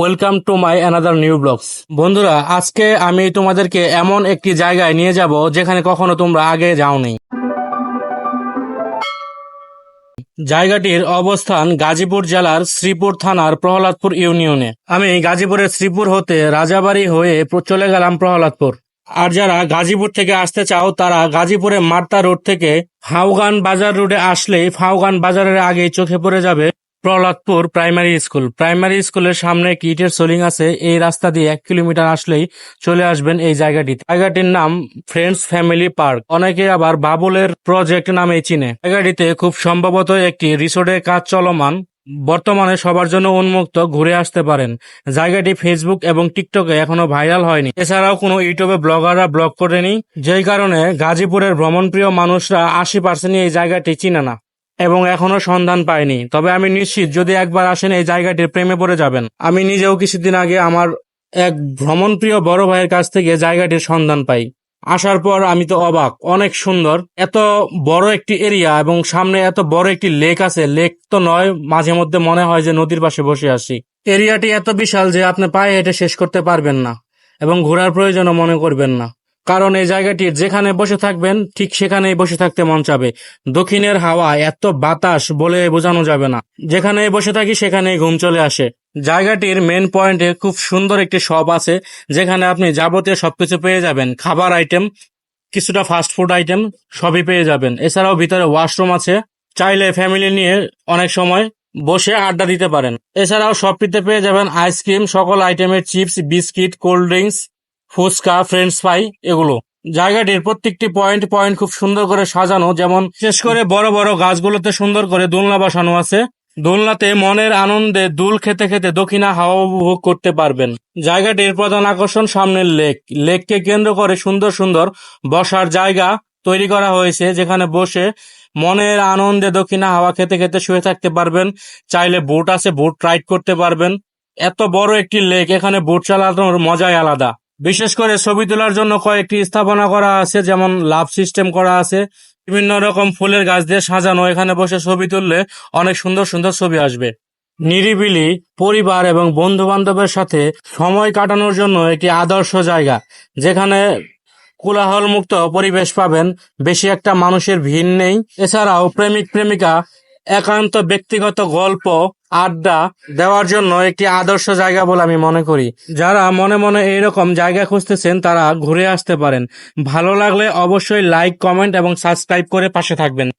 Welcome to my another new blogs. বন্ধুরা, আজকে আমি তোমাদেরকে এমন একটি জায়গায় নিয়ে যাব যেখানে কখনো তোমরা আগে যাওনি। জায়গাটির অবস্থান গাজীপুর জেলার শ্রীপুর থানার প্রহ্লাদপুর ইউনিয়নে। আমি গাজীপুরের শ্রীপুর হতে রাজাবাড়ি হয়ে চলে গেলাম প্রহ্লাদপুর। আর যারা গাজীপুর থেকে আসতে চাও, তারা গাজীপুরে মার্তা রোড থেকে ফাউগান বাজার রোডে আসলেই ফাউগান বাজারের আগেই চোখে পড়ে যাবে প্রহ্লাদপুর প্রাইমারি স্কুল। প্রাইমারি স্কুলের সামনে একটি ইটের সোলিং আছে। এই রাস্তা দিয়ে এক কিলোমিটার আসলেই চলে আসবেন এই জায়গাটি। জায়গাটির নাম ফ্রেন্ডস ফ্যামিলি পার্ক। অনেকে আবার বাবুলের প্রজেক্ট নামে চিনে। জায়গাটিতে খুব সম্ভবত একটি রিসোর্টের কাজ চলমান। বর্তমানে সবার জন্য উন্মুক্ত ঘুরে আসতে পারেন। জায়গাটি ফেসবুক এবং টিকটকে এখনও ভাইরাল হয়নি। এছাড়াও কোনো ইউটিউবে ব্লগাররা ব্লগ করেনি। যেই কারণে গাজীপুরের ভ্রমণপ্রিয় মানুষরা আশি পার্সেন্ট এই জায়গাটি চিনে না। এবং এখনও সন্ধান পায়নি তবে আমি নিশ্চিত, যদি একবার আসেন এই জায়গাটির প্রেমে পড়ে যাবেন। আমি নিজেও কিছুদিন আগে আমার এক ভ্রমণপ্রিয় বড় ভাইয়ের কাছ থেকে জায়গাটির সন্ধান পাই। আসার পর আমি তো অবাক, অনেক সুন্দর, এত বড় একটি এরিয়া এবং সামনে এত বড় একটি লেক আছে। লেক তো নয়, মাঝে মধ্যে মনে হয় যে নদীর পাশে বসে আসি এরিয়াটি এত বিশাল যে আপনি পায়ে হেঁটে শেষ করতে পারবেন না এবং ঘোরার প্রয়োজনও মনে করবেন না। কারণ এই জায়গাটি যেখানে বসে থাকবেন, ঠিক সেখানেই বসে থাকতে মন চাবে। দক্ষিণের হাওয়া এত বাতাস বলে বোঝানো যাবে না। যেখানে বসে থাকি, সেখানেই ঘুম চলে আসে। জায়গাটির মেন পয়েন্টে খুব সুন্দর একটি শপ আছে, যেখানে আপনি যাবতীয় সবকিছু পেয়ে যাবেন। খাবার আইটেম কিছুটা ফাস্ট ফুড আইটেম সবই পেয়ে যাবেন। এছাড়াও ভিতরে ওয়াশরুম আছে। চাইলে ফ্যামিলি নিয়ে অনেক সময় বসে আড্ডা দিতে পারেন। এছাড়াও শপটিতে পেয়ে যাবেন আইসক্রিম সকল আইটেমের chips biscuit cold drinks fuchka French fry এগুলো। জায়গাটির প্রত্যেকটি পয়েন্ট পয়েন্ট খুব সুন্দর করে সাজানো, যেমন বিশেষ করে বড় বড় গাছগুলোতে সুন্দর করে দোলনা বসানো আছে। দোলনাতে মনের আনন্দে দুল খেতে খেতে দক্ষিণা হাওয়া উপভোগ করতে পারবেন। জায়গাটির প্রধান আকর্ষণ সামনের লেক। লেককে কেন্দ্র করে সুন্দর সুন্দর বসার জায়গা তৈরি করা হয়েছে, যেখানে বসে মনের আনন্দে দক্ষিণা হাওয়া খেতে খেতে শুয়ে থাকতে পারবেন। চাইলে বোট আছে বোট রাইড করতে পারবেন। এত বড় একটি লেক, এখানে বোট চালানোর মজাই আলাদা। বিশেষ করে ছবি তোলার জন্য কয়েকটি স্থাপনা করা আছে, যেমন লাভ সিস্টেম করা আছে। বিভিন্ন রকম ফুলের গাছ দিয়ে সাজানো, এখানে বসে ছবি তুললে অনেক সুন্দর সুন্দর ছবি আসবে। নিরিবিলি পরিবার এবং বন্ধু বান্ধবের সাথে সময় কাটানোর জন্য একটি আদর্শ জায়গা, যেখানে কোলাহল মুক্ত পরিবেশ পাবেন। বেশি একটা মানুষের ভিড় নেই। এছাড়াও প্রেমিক প্রেমিকা একান্ত ব্যক্তিগত গল্প, আড্ডা দেওয়ার জন্য একটি আদর্শ জায়গা বলে আমি মনে করি। যারা মনে মনে এইরকম জায়গা খুঁজতেছেন, তারা ঘুরে আসতে পারেন। ভালো লাগলে অবশ্যই লাইক কমেন্ট এবং সাবস্ক্রাইব করে পাশে থাকবেন।